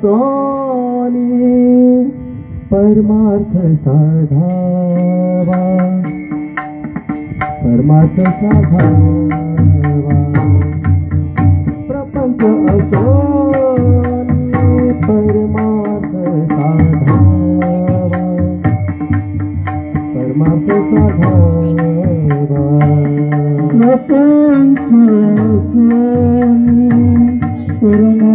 सोनी परमार्थ साधावा परमार्थ साधावा प्रपंच असोनी परमार्थ साधावा परमार्थ साधावा प्रपंच असोनी परमार्थ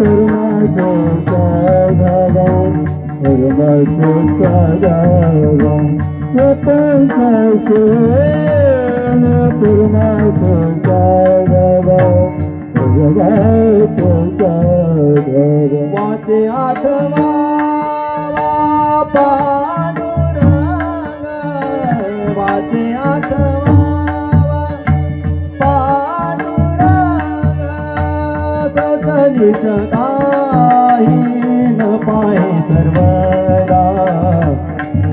Watch it, I come on.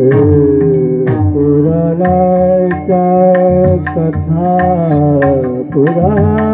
पुरा कथा पुरा